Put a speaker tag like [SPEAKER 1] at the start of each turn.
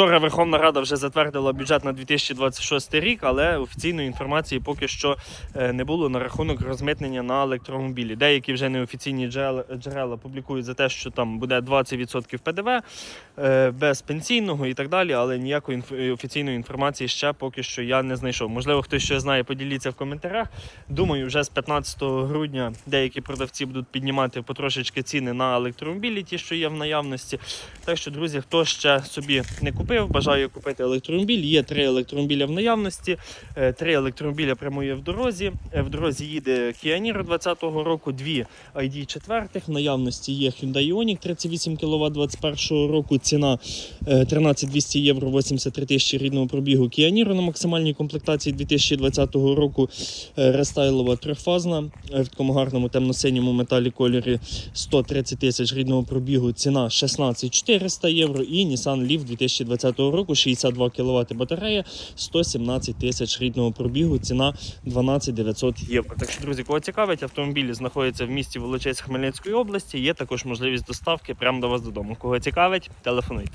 [SPEAKER 1] Вчора Верховна Рада вже затвердила бюджет на 2026 рік, але офіційної інформації поки що е, не було на рахунок розмитнення на електромобілі. Деякі вже неофіційні джерела, публікують за те, що там буде 20% ПДВ е, без пенсійного і так далі, але ніякої інф- офіційної інформації ще поки що я не знайшов. Можливо, хтось ще знає, поділіться в коментарях. Думаю, вже з 15 грудня деякі продавці будуть піднімати потрошечки ціни на електромобілі, ті, що є в наявності. Так що, друзі, хто ще собі не купив, бажаю купити електромобіль. Є три електромобіля в наявності. Е, Три електромобіля прямує в дорозі. Е, В дорозі їде Kia Niro 2020 року, дві ID 4 В наявності є Hyundai Ioniq 38 кВт 21 року. Ціна е, 13 200 євро 83 тисячі рідного пробігу Kia на максимальній комплектації 2020 року. Е, Рестайлова трьохфазна е, в такому гарному темно-синьому металі кольорі 130 тисяч рідного пробігу. Ціна 16 400 євро. І Nissan Leaf 2020 року 62 кВт батарея 117 тисяч рідного пробігу. Ціна 12 900 євро. Так що, друзі, кого цікавить, автомобілі знаходяться в місті Волочець Хмельницької області. Є також можливість доставки прямо до вас додому. Кого цікавить, телефонуйте.